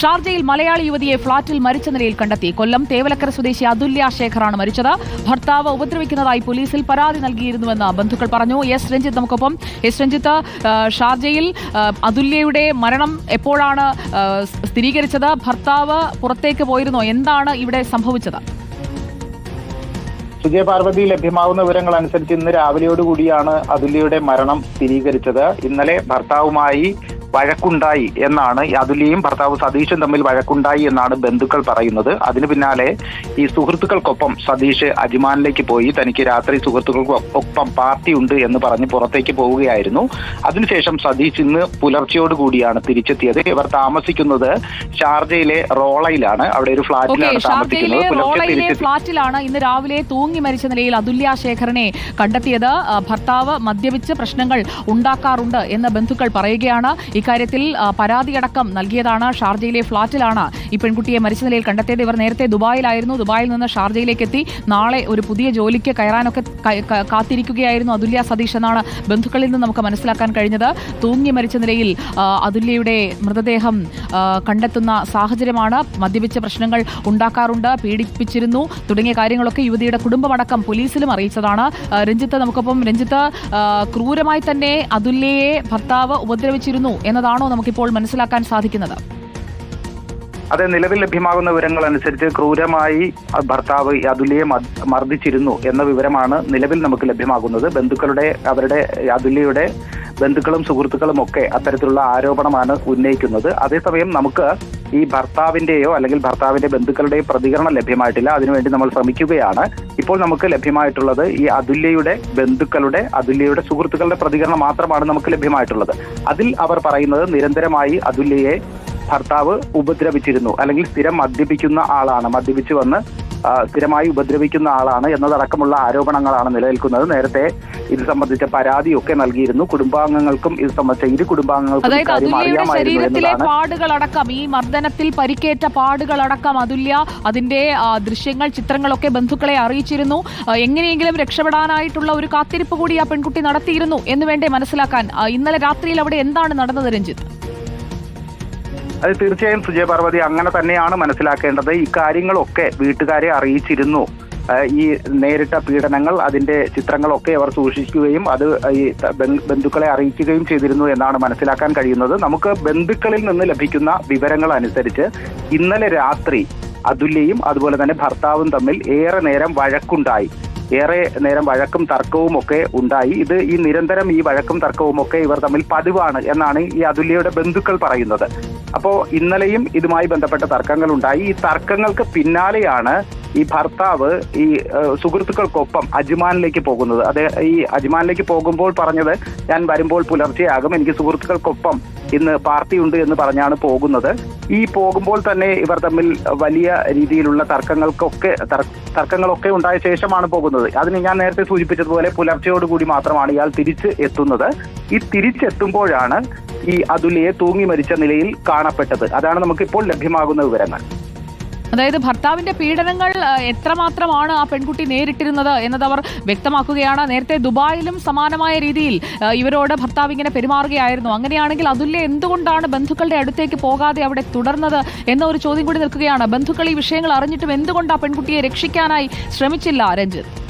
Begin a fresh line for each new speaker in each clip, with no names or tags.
ഷാർജയിൽ മലയാളി യുവതിയെ ഫ്ളാറ്റിൽ മരിച്ച നിലയിൽ കണ്ടെത്തി. കൊല്ലം തേവലക്കര സ്വദേശി അതുല്യ ശേഖറാണ് മരിച്ചത്. ഭർത്താവ് ഉപദ്രവിക്കുന്നതായി പോലീസിൽ പരാതി നൽകിയിരുന്നുവെന്ന് ബന്ധുക്കൾ പറഞ്ഞു. എസ്. രഞ്ജിത്ത് നമുക്കൊപ്പം. എസ്. രഞ്ജിത്ത് ഷാർജയിൽ അതുല്യയുടെ മരണം എപ്പോഴാണ് സ്ഥിരീകരിച്ചത്? ഭർത്താവ് പുറത്തേക്ക് പോയിരുന്നോ? എന്താണ് ഇവിടെ സംഭവിച്ചത്?
സുജയ പാർവതി ലഭ്യമാകുന്ന വിവരങ്ങൾ അനുസരിച്ച് ഇന്ന് രാവിലെയോടുകൂടിയാണ് അതുല്യയുടെ മരണം സ്ഥിരീകരിച്ചത്. ഇന്നലെ ഭർത്താവുമായി വഴക്കുണ്ടായി എന്നാണ് അതുലിയും ഭർത്താവ് സതീഷും തമ്മിൽ വഴക്കുണ്ടായി എന്നാണ് ബന്ധുക്കൾ പറയുന്നത്. അതിന് പിന്നാലെ ഈ സുഹൃത്തുക്കൾക്കൊപ്പം സതീഷ് അജിമാനിലേക്ക് പോയി. തനിക്ക് രാത്രി സുഹൃത്തുക്കൾക്കൊപ്പം പാർട്ടി ഉണ്ട് എന്ന് പറഞ്ഞ് പുറത്തേക്ക് പോവുകയായിരുന്നു. അതിനുശേഷം സതീഷ് ഇന്ന് പുലർച്ചയോടുകൂടിയാണ് തിരിച്ചെത്തിയത്. ഇവർ താമസിക്കുന്നത് ഷാർജയിലെ റോളയിലാണ്. അവിടെ ഒരു
ഫ്ലാറ്റിലാണ്
ഫ്ളാറ്റിലാണ് താമസിക്കുന്നത്. പുലർച്ചെ
ഫ്ളാറ്റിലാണ് ഇന്ന് രാവിലെ തൂങ്ങി മരിച്ച നിലയിൽ അതുല്യ ശേഖരനെ കണ്ടെത്തിയത്. ഭർത്താവ് മദ്യപിച്ച് പ്രശ്നങ്ങൾ ഉണ്ടാക്കാറുണ്ട് എന്ന് ബന്ധുക്കൾ പറയുകയാണ്. ഇക്കാര്യത്തിൽ പരാതിയടക്കം നൽകിയതാണ്. ഷാർജയിലെ ഫ്ളാറ്റിലാണ് ഈ പെൺകുട്ടിയെ മരിച്ച നിലയിൽ കണ്ടെത്തിയത്. ഇവർ നേരത്തെ ദുബായിലായിരുന്നു. ദുബായിൽ നിന്ന് ഷാർജയിലേക്ക് എത്തി നാളെ ഒരു പുതിയ ജോലിക്ക് കയറാനൊക്കെ കാത്തിരിക്കുകയായിരുന്നു അതുല്യ സതീഷ് എന്നാണ് ബന്ധുക്കളിൽ നിന്ന് നമുക്ക് മനസ്സിലാക്കാൻ കഴിഞ്ഞത്. തൂങ്ങി മരിച്ച നിലയിൽ അതുല്യയുടെ മൃതദേഹം കണ്ടെത്തുന്ന സാഹചര്യമാണ്. മദ്യപിച്ച പ്രശ്നങ്ങൾ ഉണ്ടാക്കാറുണ്ട് പീഡിപ്പിച്ചിരുന്നു. തുടങ്ങിയ കാര്യങ്ങളൊക്കെ യുവതിയുടെ കുടുംബമടക്കം പോലീസിലും അറിയിച്ചതാണ്. രഞ്ജിത്ത് നമുക്കൊപ്പം. രഞ്ജിത്ത് ക്രൂരമായി തന്നെ അതുല്യയെ ഭർത്താവ് ഉപദ്രവിച്ചിരുന്നു എന്നതാണോ നമുക്കിപ്പോൾ മനസ്സിലാക്കാൻ സാധിക്കുന്നത്?
അതെ നിലവിൽ ലഭ്യമാകുന്ന വിവരങ്ങൾ അനുസരിച്ച് ക്രൂരമായി ഭർത്താവ് അതുല്യെ മർദ്ദിച്ചിരുന്നു എന്ന വിവരമാണ് നിലവിൽ നമുക്ക് ലഭ്യമാകുന്നത്. ബന്ധുക്കളുടെ അവരുടെ അതുല്യയുടെ ബന്ധുക്കളും സുഹൃത്തുക്കളും ഒക്കെ അത്തരത്തിലുള്ള ആരോപണമാണ് ഉന്നയിക്കുന്നത്. അതേസമയം നമുക്ക് ഈ ഭർത്താവിന്റെയോ അല്ലെങ്കിൽ ഭർത്താവിന്റെ ബന്ധുക്കളുടെയോ പ്രതികരണം ലഭ്യമായിട്ടില്ല. അതിനുവേണ്ടി നമ്മൾ ശ്രമിക്കുകയാണ്. ഇപ്പോൾ നമുക്ക് ലഭ്യമായിട്ടുള്ളത് ഈ അതുല്യയുടെ ബന്ധുക്കളുടെ അതുല്യയുടെ സുഹൃത്തുക്കളുടെ പ്രതികരണം മാത്രമാണ് നമുക്ക് ലഭ്യമായിട്ടുള്ളത്. അതിൽ അവർ പറയുന്നത് നിരന്തരമായി അതുല്യയെ ഭർത്താവ് ഉപദ്രവിച്ചിരുന്നു അല്ലെങ്കിൽ സ്ഥിരം മദ്യപിക്കുന്ന ആളാണ്. മദ്യപിച്ചു വന്ന് സ്ഥിരമായി ഉപദ്രവിക്കുന്ന ആളാണ് എന്നതടക്കമുള്ള ആരോപണങ്ങളാണ് നിലനിൽക്കുന്നത്. നേരത്തെ ഇത് സംബന്ധിച്ച പരാതിയൊക്കെ നൽകിയിരുന്നു. കുടുംബാംഗങ്ങൾക്കും ഇത് സംബന്ധിച്ച ഇരു കുടുംബാംഗങ്ങൾക്കും
ശരീരത്തിലെ പാടുകളടക്കം ഈ മർദ്ദനത്തിൽ പരിക്കേറ്റ പാടുകളടക്കം അതുല്യ അതിന്റെ ദൃശ്യങ്ങൾ ചിത്രങ്ങളൊക്കെ ബന്ധുക്കളെ അറിയിച്ചിരുന്നു. എങ്ങനെയെങ്കിലും രക്ഷപ്പെടാനായിട്ടുള്ള ഒരു കാത്തിരിപ്പ് കൂടി ആ പെൺകുട്ടി നടത്തിയിരുന്നു എന്ന് വേണ്ടേ മനസ്സിലാക്കാൻ. ഇന്നലെ രാത്രിയിൽ അവിടെ എന്താണ് നടന്നത് രഞ്ജിത്ത്?
അത് തീർച്ചയായും സുജയ പാർവതി അങ്ങനെ തന്നെയാണ് മനസ്സിലാക്കേണ്ടത്. ഇക്കാര്യങ്ങളൊക്കെ വീട്ടുകാരെ അറിയിച്ചിരുന്നു. ഈ നേരിട്ട പീഡനങ്ങൾ അതിന്റെ ചിത്രങ്ങളൊക്കെ അവർ സൂക്ഷിക്കുകയും അത് ഈ ബന്ധുക്കളെ അറിയിക്കുകയും ചെയ്തിരുന്നു എന്നാണ് മനസ്സിലാക്കാൻ കഴിയുന്നത്. നമുക്ക് ബന്ധുക്കളിൽ നിന്ന് ലഭിക്കുന്ന വിവരങ്ങൾ അനുസരിച്ച് ഇന്നലെ രാത്രി അതുല്യയും അതുപോലെ തന്നെ ഭർത്താവും തമ്മിൽ ഏറെ നേരം വഴക്കുണ്ടായി. ഏറെ നേരം വഴക്കും തർക്കവും ഒക്കെ ഉണ്ടായി. ഇത് ഈ നിരന്തരം ഈ വഴക്കും തർക്കവും ഒക്കെ ഇവർ തമ്മിൽ പതിവാണ് എന്നാണ് ഈ അതുല്യയുടെ ബന്ധുക്കൾ പറയുന്നത്. അപ്പോ ഇന്നലെയും ഇതുമായി ബന്ധപ്പെട്ട തർക്കങ്ങൾ ഉണ്ടായി. ഈ തർക്കങ്ങൾക്ക് പിന്നാലെയാണ് ഈ ഭർത്താവ് ഈ സുഹൃത്തുക്കൾക്കൊപ്പം അജ്മാനിലേക്ക് പോകുന്നത്. അതെ ഈ അജ്മാനിലേക്ക് പോകുമ്പോൾ പറഞ്ഞത് ഞാൻ വരുമ്പോൾ പുലർച്ചെയാകും. എനിക്ക് സുഹൃത്തുക്കൾക്കൊപ്പം ഇന്ന് പാർട്ടി ഉണ്ട് എന്ന് പറഞ്ഞാണ് പോകുന്നത്. ഈ പോകുമ്പോൾ തന്നെ ഇവർ തമ്മിൽ വലിയ രീതിയിലുള്ള തർക്കങ്ങൾക്കൊക്കെ തർ- തർക്കങ്ങളൊക്കെ ഉണ്ടായ ശേഷമാണ് പോകുന്നത്. അതിന് ഞാൻ നേരത്തെ സൂചിപ്പിച്ചതുപോലെ പുലർച്ചയോടുകൂടി മാത്രമാണ് ഇയാൾ തിരിച്ച് എത്തുന്നത്. ഈ തിരിച്ചെത്തുമ്പോഴാണ് ഈ അതുലിയെ തൂങ്ങി മരിച്ച നിലയിൽ കാണപ്പെട്ടത്. അതാണ് നമുക്കിപ്പോൾ ലഭ്യമാകുന്ന വിവരങ്ങൾ.
അതായത് ഭർത്താവിന്റെ പീഡനങ്ങൾ എത്രമാത്രമാണ് ആ പെൺകുട്ടി നേരിട്ടിരുന്നത് എന്നത് അവർ വ്യക്തമാക്കുകയാണ്. നേരത്തെ ദുബായിലും സമാനമായ രീതിയിൽ ഇവരോട് ഭർത്താവ് ഇങ്ങനെ പെരുമാറുകയായിരുന്നു. അങ്ങനെയാണെങ്കിൽ അതുല്യ എന്തുകൊണ്ടാണ് ബന്ധുക്കളുടെ അടുത്തേക്ക് പോകാതെ അവിടെ തുടർന്നത് എന്ന ഒരു ചോദ്യം കൂടി നിൽക്കുകയാണ്. ബന്ധുക്കൾ ഈ വിഷയങ്ങൾ അറിഞ്ഞിട്ടും എന്തുകൊണ്ട് ആ പെൺകുട്ടിയെ രക്ഷിക്കാനായി ശ്രമിച്ചില്ല രഞ്ജിത്ത്?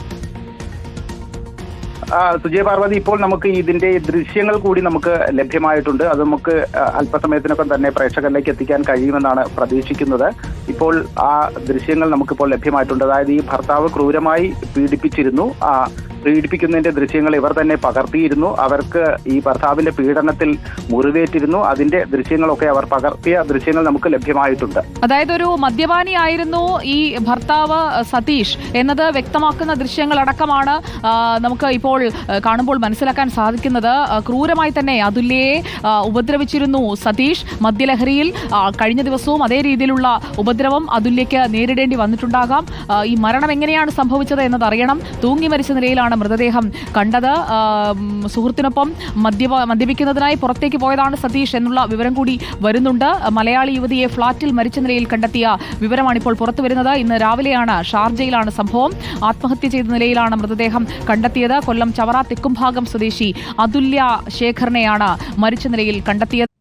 സുജയ പാർവതി ഇപ്പോൾ നമുക്ക് ഇതിന്റെ ദൃശ്യങ്ങൾ കൂടി നമുക്ക് ലഭ്യമായിട്ടുണ്ട്. അത് നമുക്ക് അല്പസമയത്തിനൊപ്പം തന്നെ പ്രേക്ഷകരിലേക്ക് എത്തിക്കാൻ കഴിയുമെന്നാണ് പ്രതീക്ഷിക്കുന്നത്. ഇപ്പോൾ ആ ദൃശ്യങ്ങൾ നമുക്കിപ്പോൾ ലഭ്യമായിട്ടുണ്ട്. അതായത് ഈ ഭർത്താവ് ക്രൂരമായി പീഡിപ്പിച്ചിരുന്നു. ആ പീഡിപ്പിക്കുന്നതിന്റെ ദൃശ്യങ്ങൾ ഇവർ തന്നെ പകർത്തിയിരുന്നു. അവർക്ക് ഈ ഭർത്താവിന്റെ പീഡനത്തിൽ മുറിവേറ്റിരുന്നു. അതിന്റെ ദൃശ്യങ്ങളൊക്കെ അവർ പകർത്തിയ ദൃശ്യങ്ങൾ നമുക്ക് ലഭ്യമായിട്ടുണ്ട്.
അതായത് ഒരു മദ്യപാനിയായിരുന്നു ഈ ഭർത്താവ് സതീഷ് എന്നത് വ്യക്തമാക്കുന്ന ദൃശ്യങ്ങൾ അടക്കമാണ് നമുക്ക് ഇപ്പോൾ കാണുമ്പോൾ മനസ്സിലാക്കാൻ സാധിക്കുന്നത്. ക്രൂരമായി തന്നെ അതുല്യയെ ഉപദ്രവിച്ചിരുന്നു സതീഷ്. മദ്യലഹരിയിൽ കഴിഞ്ഞ ദിവസവും അതേ രീതിയിലുള്ള ഉപദ്രവം അതുല്യയ്ക്ക് നേരിടേണ്ടി വന്നിട്ടുണ്ടാകാം. ഈ മരണം എങ്ങനെയാണ് സംഭവിച്ചത് എന്നത് അറിയണം തൂങ്ങി മരിച്ച നിലയിലാണ് മൃതദേഹം കണ്ടത്. സുഹൃത്തിനൊപ്പം മദ്യപ മദ്യപിക്കുന്നതിനായി പുറത്തേക്ക് പോയതാണ് സതീഷ് എന്നുള്ള വിവരം കൂടി വരുന്നുണ്ട്. മലയാളി യുവതിയെ ഫ്ളാറ്റിൽ മരിച്ച നിലയിൽ കണ്ടെത്തിയ വിവരമാണ് ഇപ്പോൾ പുറത്തു വരുന്നത്. ഇന്ന് രാവിലെയാണ് ഷാർജയിലാണ് സംഭവം. ആത്മഹത്യ ചെയ്ത നിലയിലാണ് മൃതദേഹം കണ്ടെത്തിയത്. കൊല്ലം ചവറ തെക്കുംഭാഗം സ്വദേശി അതുല്യ ശേഖറിനെയാണ് മരിച്ച നിലയിൽ കണ്ടെത്തിയത്.